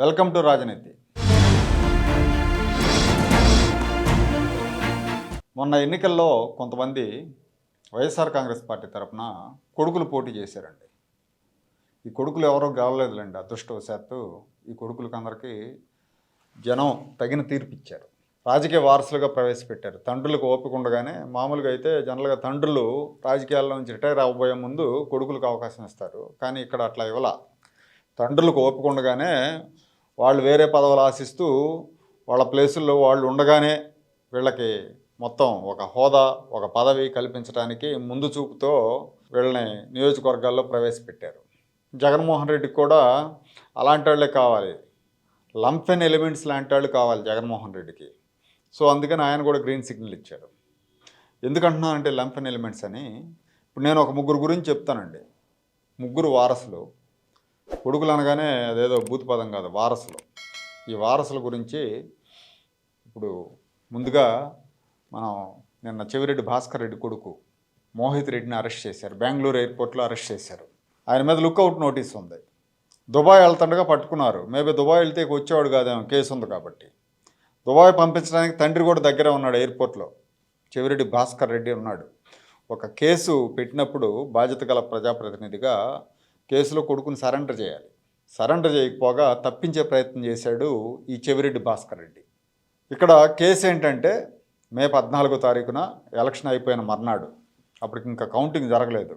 Welcome to రాజనీతి. మొన్న ఎన్నికల్లో కొంతమంది వైఎస్ఆర్ కాంగ్రెస్ పార్టీ తరఫున కొడుకులు పోటీ చేశారండి. ఈ కొడుకులు ఎవరో గెలవలేదులేండి అదృష్టవశాత్తు ఈ కొడుకులకి అందరికీ జనం తగిన తీర్పు ఇచ్చారు రాజకీయ వారసులుగా ప్రవేశపెట్టారు. తండ్రులకు ఓపిక ఉండగానే మామూలుగా అయితే జనరల్గా తండ్రులు రాజకీయాల్లో నుంచి రిటైర్ అవ్వబోయే ముందు కొడుకులకు అవకాశం ఇస్తారు. కానీ ఇక్కడ అట్లా ఇవ్వాల. తండ్రులకు ఓపిక ఉండగానే వాళ్ళు వేరే పదవులు ఆశిస్తూ వాళ్ళ ప్లేసుల్లో వాళ్ళు ఉండగానే వీళ్ళకి మొత్తం ఒక హోదా ఒక పదవి కల్పించడానికి ముందు చూపుతో వీళ్ళని నియోజకవర్గాల్లో ప్రవేశపెట్టారు. జగన్మోహన్ రెడ్డికి కూడా అలాంటి వాళ్ళే కావాలి. లంపెన్ ఎలిమెంట్స్ లాంటి వాళ్ళు కావాలి జగన్మోహన్ రెడ్డికి. సో అందుకని ఆయన కూడా గ్రీన్ సిగ్నల్ ఇచ్చాడు. ఎందుకంటున్నానంటే లంపెన్ ఎలిమెంట్స్ అని. ఇప్పుడు నేను ఒక ముగ్గురు గురించి చెప్తానండి. ముగ్గురు వారసులు. కొడుకులు అనగానే అదేదో భూతపదం కాదు వారసులు. ఈ వారసుల గురించి ఇప్పుడు ముందుగా మనం నిన్న చెవిరెడ్డి భాస్కర్ రెడ్డి కొడుకు మోహిత్ రెడ్డిని అరెస్ట్ చేశారు. బెంగళూరు ఎయిర్పోర్ట్లో అరెస్ట్ చేశారు. ఆయన మీద లుక్అవుట్ నోటీస్ ఉంది. దుబాయ్ వెళ్తుండగా పట్టుకున్నారు. మేబీ దుబాయ్ వెళ్తే వచ్చేవాడు కాదేమో కేసు ఉంది కాబట్టి. దుబాయ్ పంపించడానికి తండ్రి కూడా దగ్గరే ఉన్నాడు ఎయిర్పోర్ట్లో. చెవిరెడ్డి భాస్కర్ రెడ్డి ఉన్నాడు. ఒక కేసు పెట్టినప్పుడు బాధ్యత గల ప్రజాప్రతినిధిగా కేసులో కొడుకుని సరెండర్ చేయాలి. సరెండర్ చేయకపోగా తప్పించే ప్రయత్నం చేశాడు ఈ చెవిరెడ్డి భాస్కర్ రెడ్డి. ఇక్కడ కేసు ఏంటంటే మే పద్నాలుగో తారీఖున ఎలక్షన్ అయిపోయిన మర్నాడు. అప్పటికి ఇంకా కౌంటింగ్ జరగలేదు.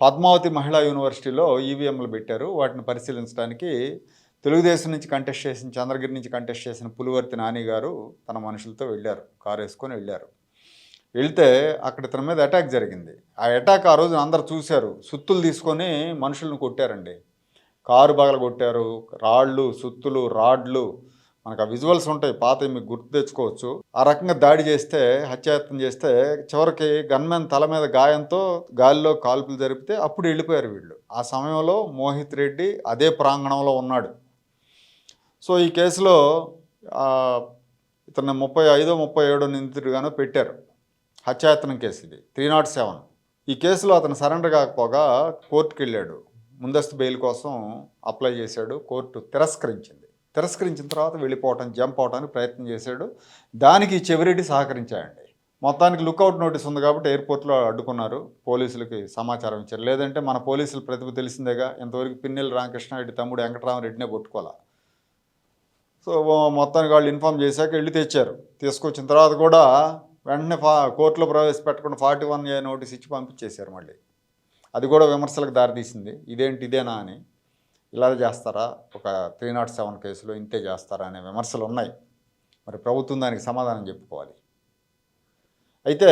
పద్మావతి మహిళా యూనివర్సిటీలో ఈవీఎంలు పెట్టారు. వాటిని పరిశీలించడానికి తెలుగుదేశం నుంచి కంటెస్ట్ చేసిన చంద్రగిరి నుంచి కంటెస్ట్ చేసిన పులివర్తి నాని గారు తన మనుషులతో వెళ్ళారు. కారు వేసుకొని వెళ్ళారు. వెళ్తే అక్కడ ఇతని మీద అటాక్ జరిగింది. ఆ అటాక్ ఆ రోజు అందరు చూశారు. సుత్తులు తీసుకొని మనుషులను కొట్టారండి. కారు బగల కొట్టారు. రాళ్ళు సుత్తులు రాడ్లు మనకు ఆ విజువల్స్ ఉంటాయి. పాత మీకు గుర్తు తెచ్చుకోవచ్చు. ఆ రకంగా దాడి చేస్తే హత్యాయత్నం చేస్తే చివరికి గన్మెన్ తల మీద గాయంతో గాలిలో కాల్పులు జరిపితే అప్పుడు వెళ్ళిపోయారు వీళ్ళు. ఆ సమయంలో మోహిత్ రెడ్డి అదే ప్రాంగణంలో ఉన్నాడు. సో ఈ కేసులో ఆ, ఇతన్ని ముప్పై ఐదో ముప్పై ఏడో నిందితుడిగానో పెట్టారు. హత్యాయత్నం కేసు ఇది. Three not seven. ఈ కేసులో అతను సరెండర్ కాకపోగా కోర్టుకి వెళ్ళాడు ముందస్తు బెయిల్ కోసం అప్లై చేశాడు. కోర్టు తిరస్కరించింది. తిరస్కరించిన తర్వాత వెళ్ళిపోవటం జంప్ అవడానికి ప్రయత్నం చేశాడు. దానికి చెవిరెడ్డి సహకరించాయండి మొత్తానికి లుకౌట్ నోటీస్ ఉంది కాబట్టి ఎయిర్పోర్ట్లో అడ్డుకున్నారు. పోలీసులకి సమాచారం ఇచ్చారు. లేదంటే మన పోలీసుల ప్రతిభ తెలిసిందేగా? ఇంతవరకు పిన్నెల్లి రామకృష్ణారెడ్డి తమ్ముడు వెంకటరామరెడ్డినే పట్టుకోవాలి సో మొత్తానికి వాళ్ళు ఇన్ఫామ్ చేశాక వెళ్ళి తెచ్చారు. తీసుకొచ్చిన తర్వాత కూడా వెంటనే ఫా కోర్టులో ప్రవేశపెట్టకుండా ఫార్టీ వన్ ఏ నోటీస్ ఇచ్చి పంపించేశారు మళ్ళీ. అది కూడా విమర్శలకు దారితీసింది. ఇదేంటి ఇదేనా అని. ఇలా చేస్తారా? ఒక త్రీ నాట్ సెవెన్ కేసులో ఇంతే చేస్తారా అనే విమర్శలు ఉన్నాయి. మరి ప్రభుత్వం దానికి సమాధానం చెప్పుకోవాలి. అయితే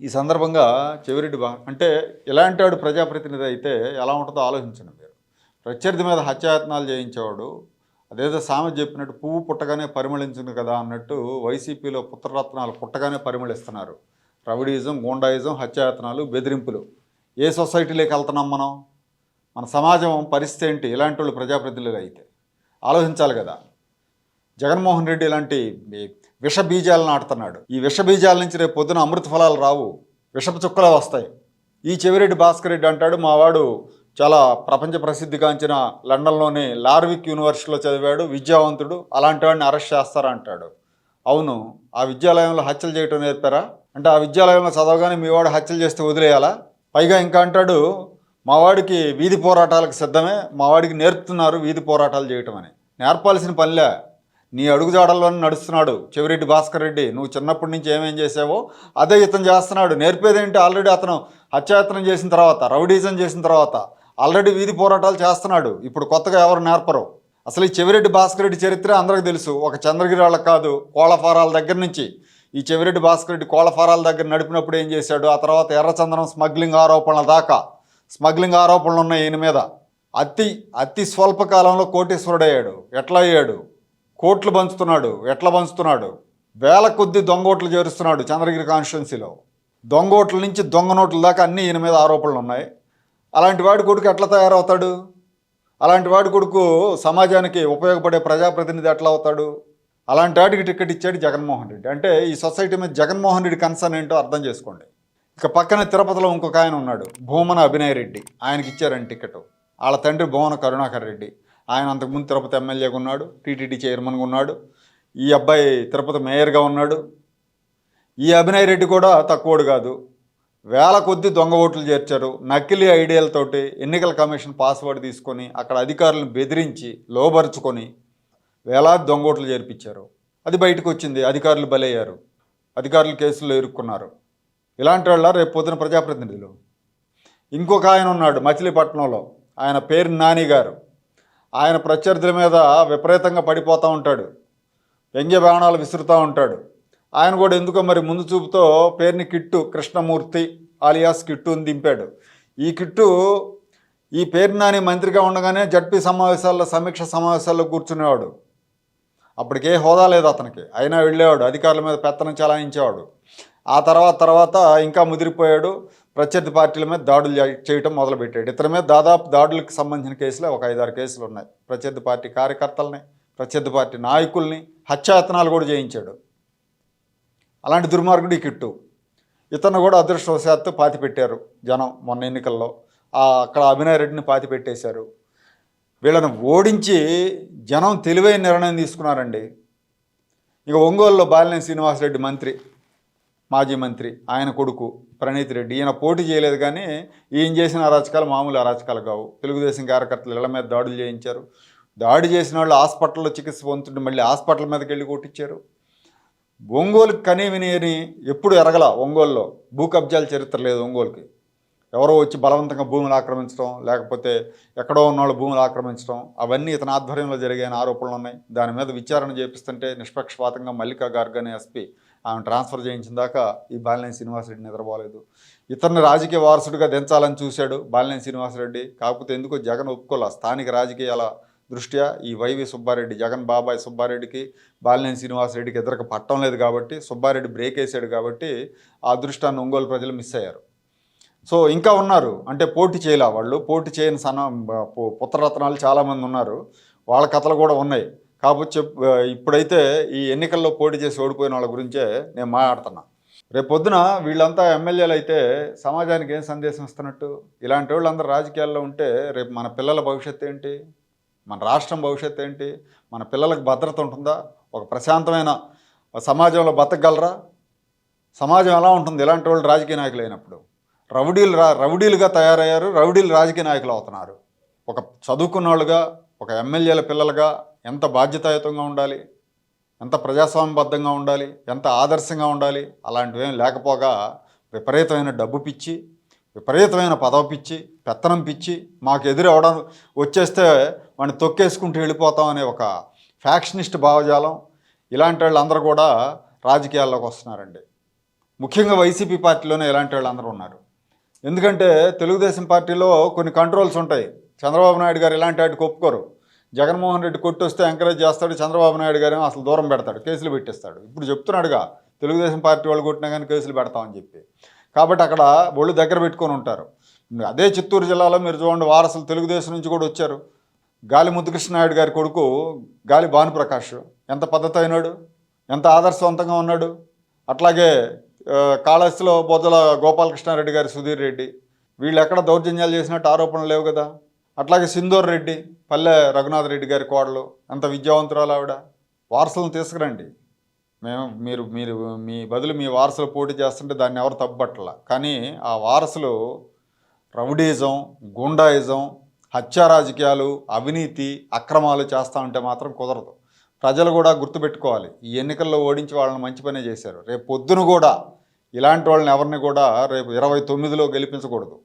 ఈ సందర్భంగా చెవిరెడ్డి బా అంటే ఇలాంటి వాడు ప్రజాప్రతినిధి అయితే ఎలా ఉంటుందో ఆలోచించండి మీరు. ప్రత్యర్థి మీద హత్యాయత్నాలు చేయించేవాడు అదేదో సామె చెప్పినట్టు పువ్వు పుట్టగానే పరిమళించింది కదా అన్నట్టు వైసీపీలో పుత్రరత్నాలు పుట్టగానే పరిమళిస్తున్నారు. రవిడిజం గూండాయిజం హత్యాయత్నాలు బెదిరింపులు. ఏ సొసైటీలోకి వెళ్తున్నాం మనం? మన సమాజం పరిస్థితి ఏంటి? ఇలాంటి వాళ్ళు ప్రజాప్రతినిధులు అయితే. ఆలోచించాలి కదా. జగన్మోహన్ రెడ్డి ఇలాంటి విష బీజాలు నాటుతున్నాడు ఈ విష బీజాల నుంచి రేపు పొద్దున అమృత ఫలాలు రావు. విషపు చుక్కలు వస్తాయి. ఈ చెవిరెడ్డి భాస్కర్ రెడ్డి అంటాడు మావాడు చాలా ప్రపంచ ప్రసిద్ధిగాంచిన లండన్లోని లార్విక్ యూనివర్సిటీలో చదివాడు విద్యావంతుడు. అలాంటి వాడిని అరెస్ట్ చేస్తారంటాడు అవును ఆ విద్యాలయంలో హత్యలు చేయటం నేర్పారా? అంటే ఆ విద్యాలయంలో చదవగానే మీ వాడు హత్యలు చేస్తే వదిలేయాలా? పైగా ఇంకా అంటాడు మా వాడికి వీధి పోరాటాలకు సిద్ధమే మా వాడికి నేర్పుతున్నారు వీధి పోరాటాలు చేయటం అని. నేర్పాల్సిన పనిలే. నీ అడుగుజాడల్లోనే నడుస్తున్నాడు చెవిరెడ్డి భాస్కర్ రెడ్డి. నువ్వు చిన్నప్పటి నుంచి ఏమేం చేసావో అదే ఇతను చేస్తున్నాడు. నేర్పేదేంటి? ఆల్రెడీ అతను హత్యాయత్నం చేసిన తర్వాత రౌడీజం చేసిన తర్వాత. ఆల్రెడీ వీధి పోరాటాలు చేస్తున్నాడు. ఇప్పుడు కొత్తగా ఎవరు నేర్పరు. అసలు ఈ చెవిరెడ్డి భాస్కర్ రెడ్డి చరిత్ర అందరికి తెలుసు. ఒక చంద్రగిరి వాళ్ళకి కాదు కోళ్ళఫారాల దగ్గర నుంచి. ఈ చెవిరెడ్డి భాస్కర్ రెడ్డి కోళ్ళఫారాల దగ్గర నడిపినప్పుడు ఏం చేశాడు? ఆ తర్వాత ఎర్రచందనం స్మగ్లింగ్ ఆరోపణల దాకా. స్మగ్లింగ్ ఆరోపణలు ఉన్నాయి ఈయన మీద. అతి అతి స్వల్పకాలంలో కోటేశ్వరుడు అయ్యాడు ఎట్లా అయ్యాడు? కోట్లు పంచుతున్నాడు. ఎట్లా పంచుతున్నాడు? వేల కొద్ది దొంగోట్లు చేరుస్తున్నాడు చంద్రగిరి కాన్స్టిట్యున్సీలో. దొంగోట్ల నుంచి దొంగ నోట్ల దాకా అన్నీ ఈయన మీద ఆరోపణలు ఉన్నాయి. అలాంటి వాడి కొడుకు ఎట్లా తయారవుతాడు? అలాంటి వాడి కొడుకు సమాజానికి ఉపయోగపడే ప్రజాప్రతినిధి ఎట్లా అవుతాడు? అలాంటి వాడికి టికెట్ ఇచ్చాడు జగన్మోహన్ రెడ్డి. అంటే ఈ సొసైటీ మీద జగన్మోహన్ రెడ్డి కన్సర్న్ ఏంటో అర్థం చేసుకోండి. ఇక పక్కన తిరుపతిలో ఇంకొక ఆయన ఉన్నాడు భూమన అభినయ్ రెడ్డి. ఆయనకి ఇచ్చారండి టికెట్. వాళ్ళ తండ్రి భువన కరుణాకర్ రెడ్డి. ఆయన అంతకుముందు తిరుపతి ఎమ్మెల్యేగా ఉన్నాడు టీటీడీ చైర్మన్గా ఉన్నాడు. ఈ అబ్బాయి తిరుపతి మేయర్గా ఉన్నాడు. ఈ అభినయ్ రెడ్డి కూడా తక్కువడు కాదు. వేల కొద్ది దొంగ ఓట్లు చేర్చారు. నకిలీ ఐడియాలతోటి ఎన్నికల కమిషన్ పాస్వర్డ్ తీసుకొని అక్కడ అధికారులను బెదిరించి లోబరుచుకొని వేలాది దొంగ ఓట్లు చేర్పించారు. అది బయటకు వచ్చింది. అధికారులు బలయ్యారు. అధికారులు కేసుల్లో ఇరుక్కున్నారు. ఇలాంటి వాళ్ళ రేపు పొద్దున ప్రజాప్రతినిధులు. ఇంకొక ఆయన ఉన్నాడు మచిలీపట్నంలో. ఆయన పేరు నాని గారు. ఆయన ప్రత్యర్థుల మీద విపరీతంగా పడిపోతూ ఉంటాడు. వ్యంగ్య బాణాలు విసురుతూ ఉంటాడు. ఆయన కూడా ఎందుకో మరి ముందు చూపుతో పేరుని కిట్టు కృష్ణమూర్తి ఆలియాస్ కిట్టుని దింపాడు. ఈ కిట్టు ఈ పేరు నాని మంత్రిగా ఉండగానే జడ్పీ సమావేశాల్లో సమీక్ష సమావేశాల్లో కూర్చునేవాడు. అప్పటికే హోదా లేదు అతనికి. అయినా వెళ్ళేవాడు అధికారుల మీద పెత్తనం చలాయించేవాడు. ఆ తర్వాత తర్వాత ఇంకా ముదిరిపోయాడు. ప్రత్యర్థి పార్టీల మీద దాడులు చేయటం మొదలుపెట్టాడు. ఇతని మీద దాదాపు దాడులకు సంబంధించిన కేసులే ఒక ఐదారు కేసులు ఉన్నాయి. ప్రత్యర్థి పార్టీ కార్యకర్తలని ప్రత్యర్థి పార్టీ నాయకుల్ని హత్యాయత్నాలు కూడా చేయించాడు. అలాంటి దుర్మార్గుడు కిట్టు. ఇతను కూడా అదృష్టవశాత్తు పాతి పెట్టారు జనం మొన్న ఎన్నికల్లో. అక్కడ అభినయ్ రెడ్డిని పాతి పెట్టేశారు వీళ్ళని ఓడించి జనం తెలివైన నిర్ణయం తీసుకున్నారండి. ఇక ఒంగోలులో బాలినేని శ్రీనివాసరెడ్డి మంత్రి మాజీ మంత్రి ఆయన కొడుకు ప్రణీత్ రెడ్డి. ఈయన పోటీ చేయలేదు కానీ ఈయన చేసిన అరాచకాలు మామూలు అరాచకాలు కావు. తెలుగుదేశం కార్యకర్తలు ఇళ్ళ మీద దాడులు చేయించారు. దాడి చేసిన వాళ్ళు హాస్పిటల్లో చికిత్స పొందుతుంటే మళ్ళీ హాస్పిటల్ మీదకి వెళ్ళి కొట్టించారు. ఒంగోలు కనీ వినేని ఎప్పుడు ఎరగల ఒంగోలులో? భూ కబ్జాల చరిత్ర లేదు ఒంగోలుకి. ఎవరో వచ్చి బలవంతంగా భూములు ఆక్రమించడం లేకపోతే ఎక్కడో ఉన్నవాళ్ళు భూములు ఆక్రమించడం అవన్నీ ఇతని ఆధ్వర్యంలో జరిగిన ఆరోపణలు ఉన్నాయి. దాని మీద విచారణ చేపిస్తుంటే నిష్పక్షపాతంగా మల్లికా గార్గ్ అనే ఎస్పీ ఆమె ట్రాన్స్ఫర్ చేయించిన దాకా ఈ బాలినేని శ్రీనివాసరెడ్డి నిద్రపోలేదు. ఇతన్ని రాజకీయ వారసుడిగా దించాలని చూశాడు బాలినేని శ్రీనివాసరెడ్డి. కాకపోతే ఎందుకో జగన్ ఒప్పుకోలే స్థానిక రాజకీయాల దృష్ట్యా ఈ వైవి సుబ్బారెడ్డి జగన్ బాబాయ్ సుబ్బారెడ్డికి బాలినేని శ్రీనివాసరెడ్డికి ఎదురక పట్టం లేదు కాబట్టి సుబ్బారెడ్డి బ్రేక్ వేసాడు కాబట్టి ఆ అదృష్టాన్ని ఒంగోలు ప్రజలు మిస్ అయ్యారు. సో ఇంకా ఉన్నారు. అంటే పోటీ చేయలే వాళ్ళు. పోటీ చేయని సన పు- పుత్రరత్నాలు చాలామంది ఉన్నారు. వాళ్ళ కథలు కూడా ఉన్నాయి. కాబట్టి చెప్ ఇప్పుడైతే ఈ ఎన్నికల్లో పోటీ చేసి ఓడిపోయిన వాళ్ళ గురించే నేను మాట్లాడుతున్నా. రేపు పొద్దున వీళ్ళంతా ఎమ్మెల్యేలు అయితే సమాజానికి ఏం సందేశం ఇస్తున్నట్టు? ఇలాంటి వాళ్ళందరూ రాజకీయాల్లో ఉంటే రేపు మన పిల్లల భవిష్యత్తు ఏంటి? మన రాష్ట్రం భవిష్యత్తు ఏంటి? మన పిల్లలకు భద్రత ఉంటుందా? ఒక ప్రశాంతమైన సమాజంలో బతకగలరా? సమాజం ఎలా ఉంటుంది? ఇలాంటి వాళ్ళు రాజకీయ నాయకులు అయినప్పుడు. రౌడీలు రా రౌడీలుగా తయారయ్యారు రౌడీలు రాజకీయ నాయకులు అవుతున్నారు. ఒక చదువుకున్న వాళ్ళుగా ఒక ఎమ్మెల్యేల పిల్లలుగా ఎంత బాధ్యతాయుతంగా ఉండాలి? ఎంత ప్రజాస్వామ్యబద్ధంగా ఉండాలి? ఎంత ఆదర్శంగా ఉండాలి? అలాంటివేం లేకపోగా విపరీతమైన డబ్బు పిచ్చి విపరీతమైన పదవి పిచ్చి పెత్తనం పిచ్చి మాకు ఎదురు అవడం వచ్చేస్తే వాడిని తొక్కేసుకుంటూ వెళ్ళిపోతాం అనే ఒక ఫ్యాక్షనిస్ట్ భావజాలం. ఇలాంటి వాళ్ళందరూ కూడా రాజకీయాల్లోకి వస్తున్నారండి. ముఖ్యంగా వైసీపీ పార్టీలోనే ఇలాంటి వాళ్ళందరూ ఉన్నారు. ఎందుకంటే తెలుగుదేశం పార్టీలో కొన్ని కంట్రోల్స్ ఉంటాయి. చంద్రబాబు నాయుడు గారు ఇలాంటి వాటికి ఒప్పుకోరు. జగన్మోహన్ రెడ్డి కొట్టి వస్తే ఎంకరేజ్ చేస్తాడు చంద్రబాబు నాయుడు గారు అసలు దూరం పెడతాడు కేసులు పెట్టేస్తాడు. ఇప్పుడు చెప్తున్నాడుగా తెలుగుదేశం పార్టీ వాళ్ళు కొట్టినా కానీ కేసులు పెడతామని చెప్పి. కాబట్టి అక్కడ ఒళ్ళు దగ్గర పెట్టుకొని ఉంటారు. అదే చిత్తూరు జిల్లాలో మీరు చూడండి వారసులు తెలుగుదేశం నుంచి కూడా వచ్చారు. గాలి ముద్దుకృష్ణనాయుడు గారి కొడుకు గాలి భానుప్రకాష్ ఎంత పద్ధతి అయినాడు ఎంత ఆదర్శవంతంగా ఉన్నాడు. అట్లాగే కాళహస్తిలో బొద్దల గోపాలకృష్ణారెడ్డి గారి సుధీర్ రెడ్డి వీళ్ళు ఎక్కడ దౌర్జన్యాలు చేసినట్టు ఆరోపణలు లేవు కదా. అట్లాగే సింధూర్ రెడ్డి పల్లె రఘునాథ్ రెడ్డి గారి కోడలు ఎంత విద్యావంతురాలు ఆవిడ. వారసులను తీసుకురండి. మేము మీరు మీరు మీ బదులు మీ వారసులు పోటీ చేస్తుంటే దాన్ని ఎవరు తప్పుపట్టల. కానీ ఆ వారసులు రౌడీజం గుండాయిజం హత్యా రాజకీయాలు అవినీతి అక్రమాలు చేస్తూ ఉంటే మాత్రం కుదరదు. ప్రజలు కూడా గుర్తుపెట్టుకోవాలి. ఈ ఎన్నికల్లో ఓడించి వాళ్ళని మంచి పనే చేశారు. రేపు పొద్దున కూడా ఇలాంటి వాళ్ళని ఎవరిని కూడా రేపు ఇరవై తొమ్మిదిలో గెలిపించకూడదు.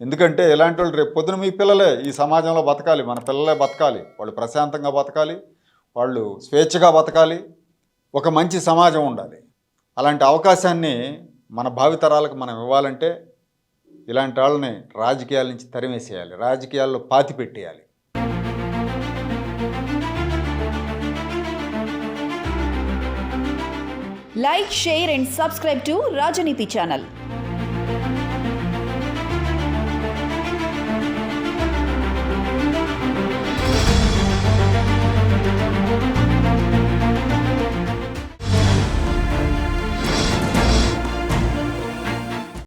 ఎందుకంటే ఇలాంటి వాళ్ళు రేపు పొద్దున మీ పిల్లలే ఈ సమాజంలో బతకాలి. మన పిల్లలే బతకాలి. వాళ్ళు ప్రశాంతంగా బతకాలి. వాళ్ళు స్వేచ్ఛగా బతకాలి. ఒక మంచి సమాజం ఉండాలి. అలాంటి అవకాశాన్ని మన భావితరాలకు మనం ఇవ్వాలంటే ఇలాంటి వాళ్ళని రాజకీయాల నుంచి తరిమేసేయాలి. రాజకీయాల్లో పాతి పెట్టేయాలి. Like share and subscribe to Rajneeti channel